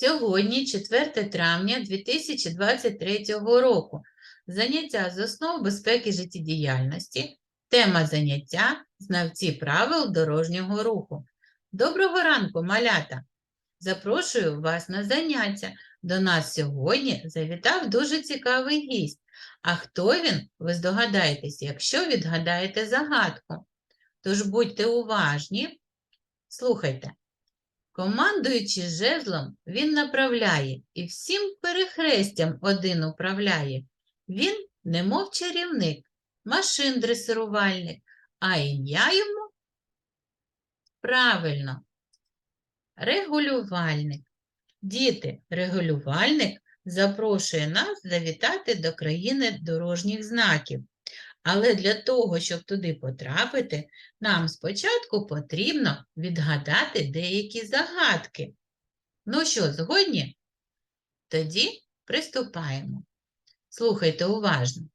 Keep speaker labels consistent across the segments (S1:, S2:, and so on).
S1: Сьогодні 4 травня 2023 року. Заняття з основ безпеки життєдіяльності. Тема заняття знавці правил дорожнього руху. Доброго ранку, малята! Запрошую вас на заняття. До нас сьогодні завітав дуже цікавий гість. А хто він, ви здогадаєтесь, якщо відгадаєте загадку. Тож будьте уважні, слухайте. Командуючи жезлом, він направляє і всім перехрестям один управляє. Він, немов чарівник, машин дресирувальник, а ім'я йому правильно регулювальник. Діти, регулювальник запрошує нас завітати до країни дорожніх знаків. Але для того, щоб туди потрапити, нам спочатку потрібно відгадати деякі загадки. Ну що, згодні? Тоді приступаємо. Слухайте уважно.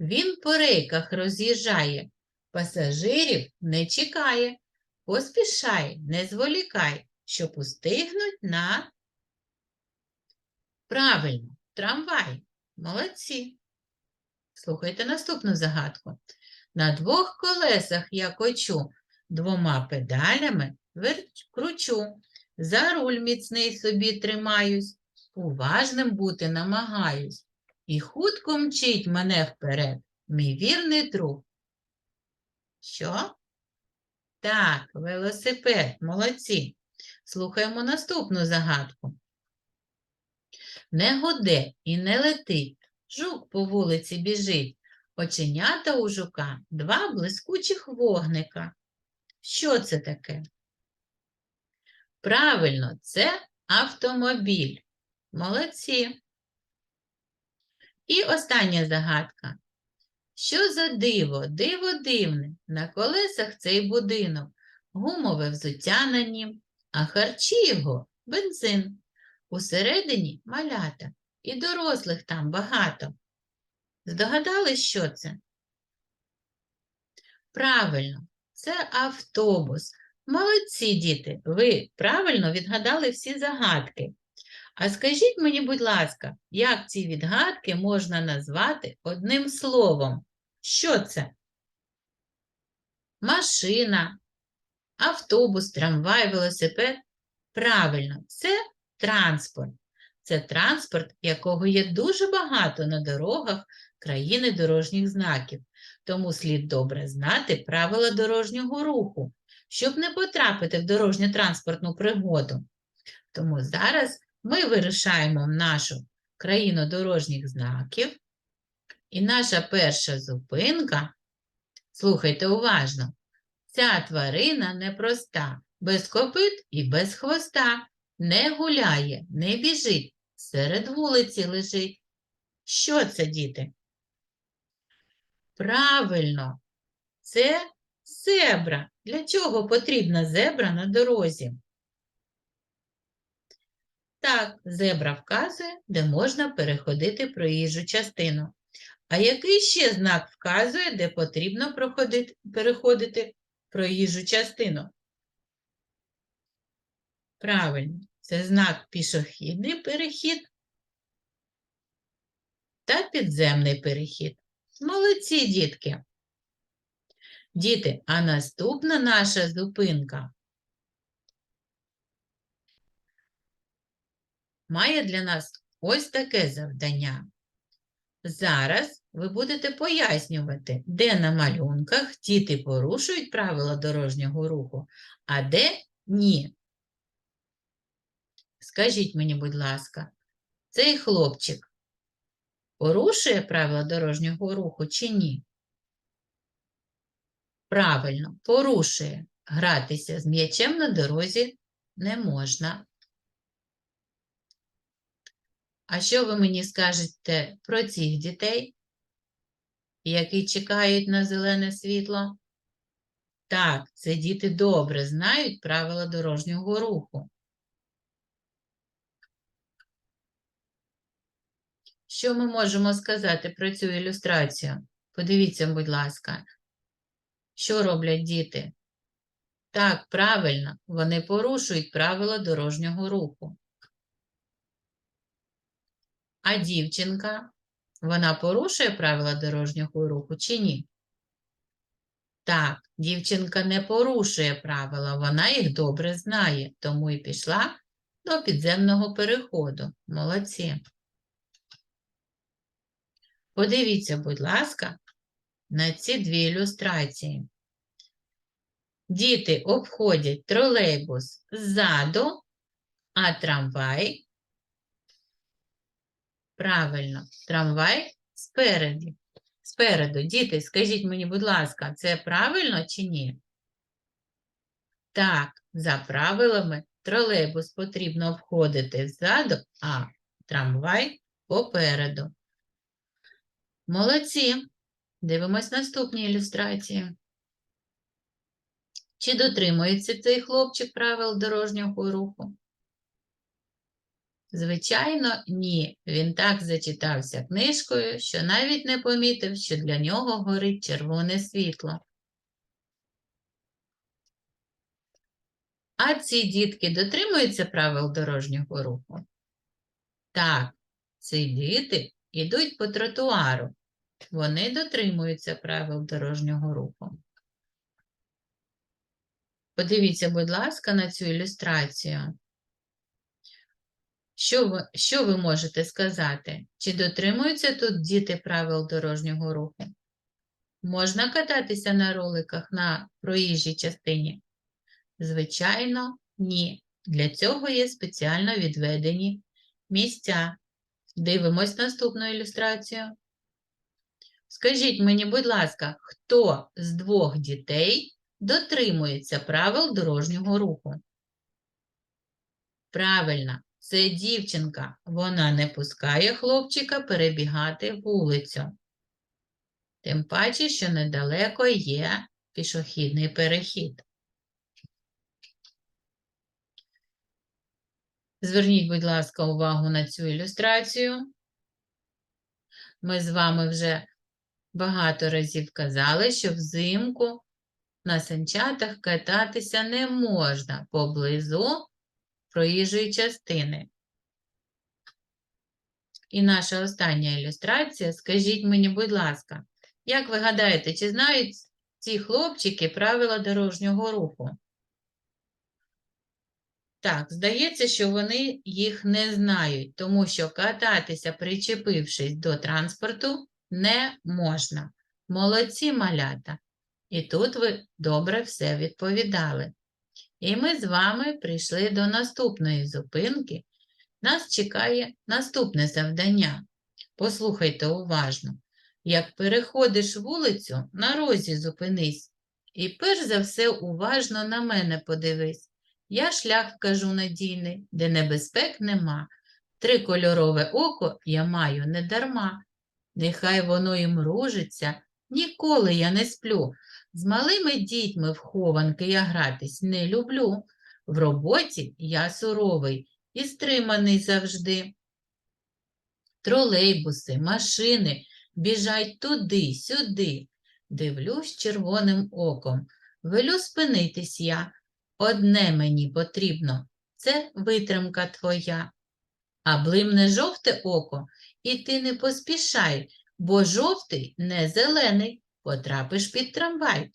S1: Він по рейках роз'їжджає, пасажирів не чекає, поспішай, не зволікай, щоб устигнуть на правильно, трамвай. Молодці. Слухайте наступну загадку. На двох колесах я кочу, двома педалями кручу, за руль міцний собі тримаюсь, уважним бути намагаюсь. І хутко мчить мене вперед, мій вірний друг. Що? Так, велосипед, молодці. Слухаємо наступну загадку. Не гуде і не летить, жук по вулиці біжить, оченята у жука два блискучих вогника. Що це таке? Правильно, це автомобіль. Молодці. І остання загадка. Що за диво, диво дивне, на колесах цей будинок, гумове взуття на нім, а харчі його бензин. Усередині малята, і дорослих там багато. Здогадались, що це? Правильно, це автобус. Молодці, діти, ви правильно відгадали всі загадки. А скажіть мені, будь ласка, як ці відгадки можна назвати одним словом? Що це? Машина, автобус, трамвай, велосипед? Правильно, це транспорт. Це транспорт, якого є дуже багато на дорогах країни дорожніх знаків. Тому слід добре знати правила дорожнього руху, щоб не потрапити в дорожньо-транспортну пригоду. Тому зараз ми вирушаємо в нашу країну дорожніх знаків. І наша перша зупинка, слухайте уважно, ця тварина непроста, без копит і без хвоста, не гуляє, не біжить, серед вулиці лежить. Що це, діти? Правильно, це зебра. Для чого потрібна зебра на дорозі? Так, зебра вказує, де можна переходити проїжджу частину. А який ще знак вказує, де потрібно проходити, переходити проїжджу частину? Правильно, це знак пішохідний перехід та підземний перехід. Молодці, дітки. Діти, а наступна наша зупинка має для нас ось таке завдання. Зараз ви будете пояснювати, де на малюнках діти порушують правила дорожнього руху, а де ні. Скажіть мені, будь ласка, цей хлопчик порушує правила дорожнього руху чи ні? Правильно, порушує. Гратися з м'ячем на дорозі не можна. А що ви мені скажете про цих дітей, які чекають на зелене світло? Так, це діти добре знають правила дорожнього руху. Що ми можемо сказати про цю ілюстрацію? Подивіться, будь ласка, що роблять діти? Так, правильно, вони порушують правила дорожнього руху. А дівчинка, вона порушує правила дорожнього руху чи ні? Так, дівчинка не порушує правила, вона їх добре знає, тому і пішла до підземного переходу. Молодці. Подивіться, будь ласка, на ці дві ілюстрації. Діти обходять тролейбус ззаду, а трамвай правильно, трамвай спереду. Спереду. Діти, скажіть мені, будь ласка, це правильно чи ні? Так, за правилами тролейбус потрібно обходити ззаду, а трамвай попереду. Молодці. Дивимось наступні ілюстрації. Чи дотримується цей хлопчик правил дорожнього руху? Звичайно, ні. Він так зачитався книжкою, що навіть не помітив, що для нього горить червоне світло. А ці дітки дотримуються правил дорожнього руху? Так, ці діти йдуть по тротуару. Вони дотримуються правил дорожнього руху. Подивіться, будь ласка, на цю ілюстрацію. Що ви, що ви можете сказати? Чи дотримуються тут діти правил дорожнього руху? Можна кататися на роликах на проїжджій частині? Звичайно, ні. Для цього є спеціально відведені місця. Дивимось наступну ілюстрацію. Скажіть мені, будь ласка, хто з двох дітей дотримується правил дорожнього руху? Правильно, це дівчинка. Вона не пускає хлопчика перебігати вулицю. Тим паче, що недалеко є пішохідний перехід. Зверніть, будь ласка, увагу на цю ілюстрацію. Ми з вами вже багато разів казали, що взимку на санчатах кататися не можна поблизу проїжджої частини. І наша остання ілюстрація. Скажіть мені, будь ласка, як ви гадаєте, чи знають ці хлопчики правила дорожнього руху? Так, здається, що вони їх не знають, тому що кататися, причепившись до транспорту, не можна. Молодці малята. І тут ви добре все відповідали. І ми з вами прийшли до наступної зупинки. Нас чекає наступне завдання. Послухайте уважно. Як переходиш вулицю, на розі зупинись. І перш за все уважно на мене подивись. Я шлях вкажу надійний, де небезпек нема. Трикольорове око я маю недарма. Нехай воно і мружиться, ніколи я не сплю. З малими дітьми в хованки я гратись не люблю. В роботі я суровий і стриманий завжди. Тролейбуси, машини біжать туди, сюди. Дивлюсь червоним оком. Велю спинитись я. Одне мені потрібно це витримка твоя. А блимне жовте око, і ти не поспішай, бо жовтий не зелений, потрапиш під трамвай.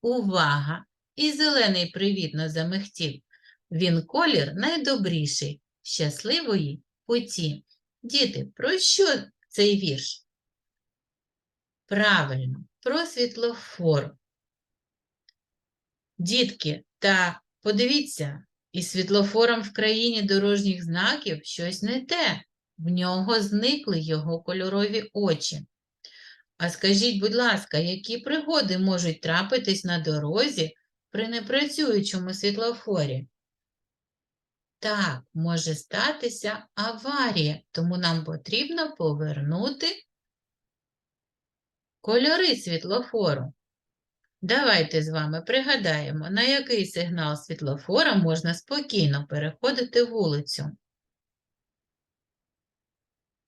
S1: Увага! І зелений привітно замихтів. Він колір найдобріший, щасливої путі. Діти, про що цей вірш? Правильно, про світлофор. Дітки, та подивіться, із світлофором в країні дорожніх знаків щось не те. В нього зникли його кольорові очі. А скажіть, будь ласка, які пригоди можуть трапитись на дорозі при непрацюючому світлофорі? Так, може статися аварія, тому нам потрібно повернути кольори світлофору. Давайте з вами пригадаємо, на який сигнал світлофора можна спокійно переходити вулицю.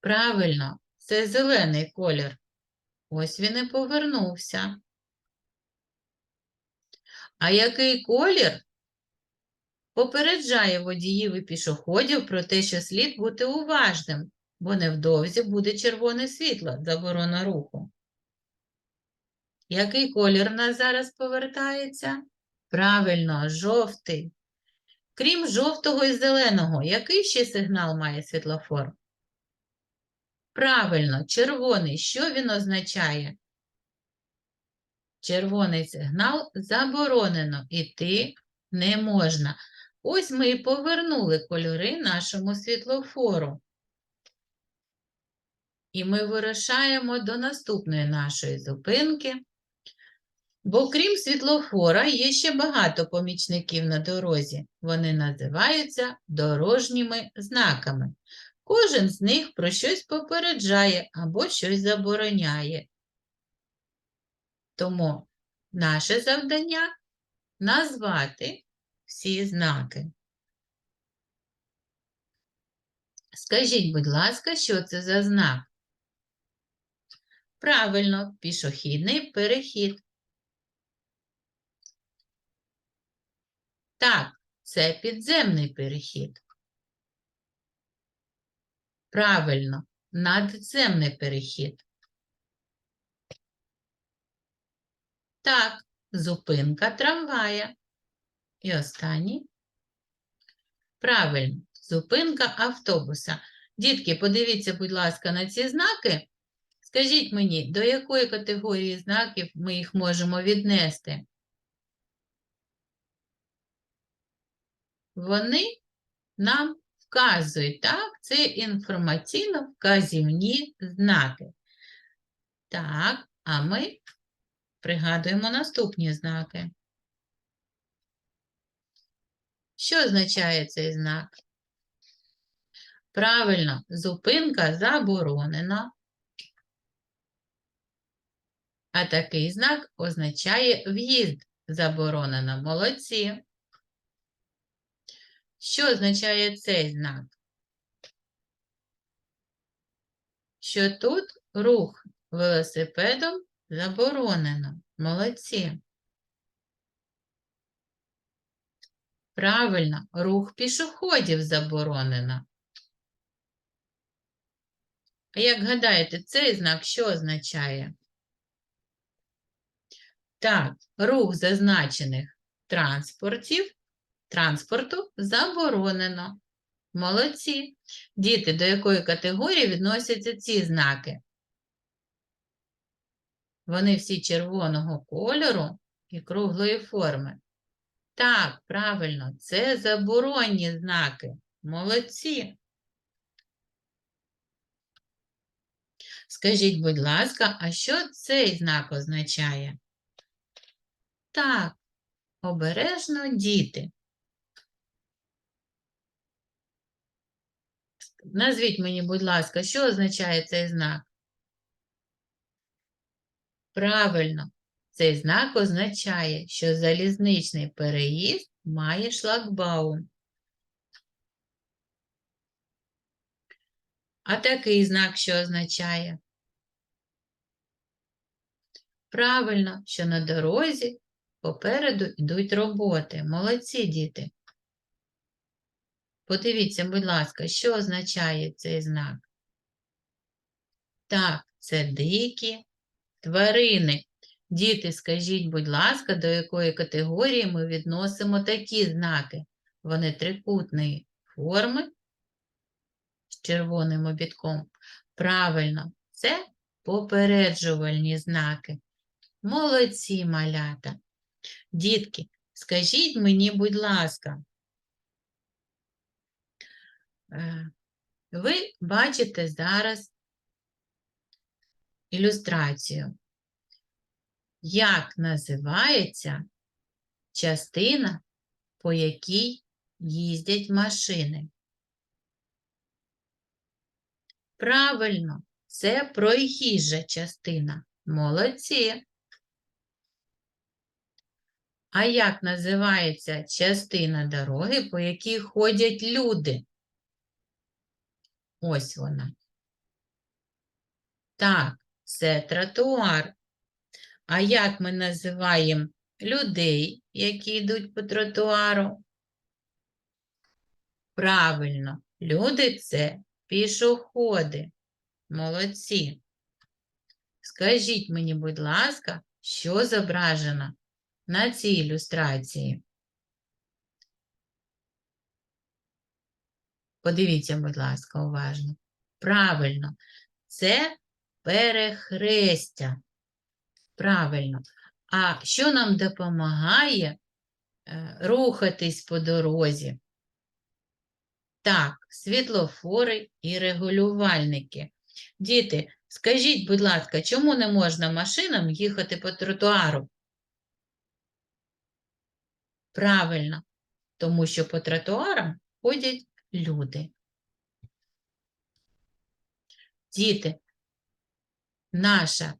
S1: Правильно, це зелений колір. Ось він і повернувся. А який колір попереджає водіїв і пішоходів про те, що слід бути уважним бо невдовзі буде червоне світло, заборона руху. Який колір у нас зараз повертається? Правильно, жовтий. Крім жовтого і зеленого, який ще сигнал має світлофор? Правильно, червоний. Що він означає? Червоний сигнал заборонено, іти не можна. Ось ми і повернули кольори нашому світлофору. І ми вирушаємо до наступної нашої зупинки. Бо крім світлофора, є ще багато помічників на дорозі. Вони називаються дорожніми знаками. Кожен з них про щось попереджає або щось забороняє. Тому наше завдання назвати всі знаки. Скажіть, будь ласка, що це за знак? Правильно, пішохідний перехід. Так, це підземний перехід. Правильно, надземний перехід. Так, зупинка трамвая. І останній. Правильно, зупинка автобуса. Дітки, подивіться, будь ласка, на ці знаки. Скажіть мені, до якої категорії знаків ми їх можемо віднести? Вони нам вказують, так, це інформаційно-вказівні знаки. Так, а ми пригадуємо наступні знаки. Що означає цей знак? Правильно, зупинка заборонена. А такий знак означає в'їзд заборонено. Молодці. Що означає цей знак? Що тут рух велосипедом заборонено. Молодці. Правильно, рух пішоходів заборонено. А як гадаєте, цей знак що означає? Так, рух зазначених транспортів, транспорту заборонено. Молодці. Діти, до якої категорії відносяться ці знаки? Вони всі червоного кольору і круглої форми. Так, правильно, це заборонні знаки. Молодці. Скажіть, будь ласка, а що цей знак означає? Так, обережно діти. Назвіть мені, будь ласка, що означає цей знак? Правильно, цей знак означає, що залізничний переїзд має шлагбаум. А такий знак що означає? Правильно, що на дорозі попереду йдуть роботи. Молодці діти. Подивіться, будь ласка, що означає цей знак? Так, це дикі тварини. Діти, скажіть, будь ласка, до якої категорії ми відносимо такі знаки? Вони трикутної форми з червоним обідком. Правильно, це попереджувальні знаки. Молодці малята. Дітки, скажіть мені, будь ласка, ви бачите зараз ілюстрацію. Як називається частина, по якій їздять машини? Правильно, це проїжджа частина. Молодці. А як називається частина дороги, по якій ходять люди? Ось вона. Так, це тротуар. А як ми називаємо людей, які йдуть по тротуару? Правильно, люди це пішоходи. Молодці. Скажіть мені, будь ласка, що зображено на цій ілюстрації? Подивіться, будь ласка, уважно. Правильно, це перехрестя. Правильно. А що нам допомагає е, рухатись по дорозі? Так, світлофори і регулювальники. Діти, скажіть, будь ласка, чому не можна машинам їхати по тротуару? Правильно, тому що по тротуарам ходять люди. Діти, наша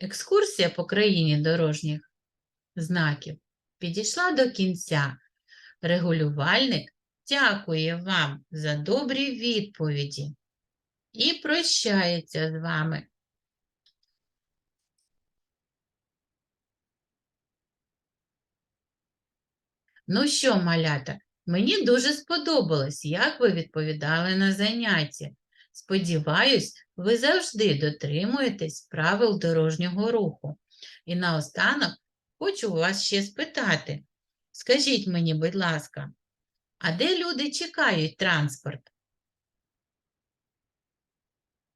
S1: екскурсія по країні дорожніх знаків підійшла до кінця. Регулювальник дякує вам за добрі відповіді і прощається з вами. Ну що, малята, мені дуже сподобалось, як ви відповідали на заняття. Сподіваюсь, ви завжди дотримуєтесь правил дорожнього руху. І наостанок хочу вас ще спитати. Скажіть мені, будь ласка, а де люди чекають транспорт?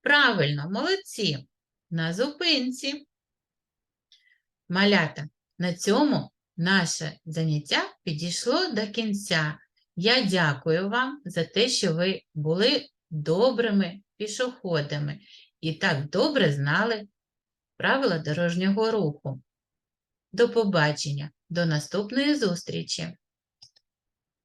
S1: Правильно, молодці. На зупинці. Малята, на цьому наше заняття підійшло до кінця. Я дякую вам за те, що ви були добрими пішоходами і так добре знали правила дорожнього руху. До побачення, до наступної зустрічі!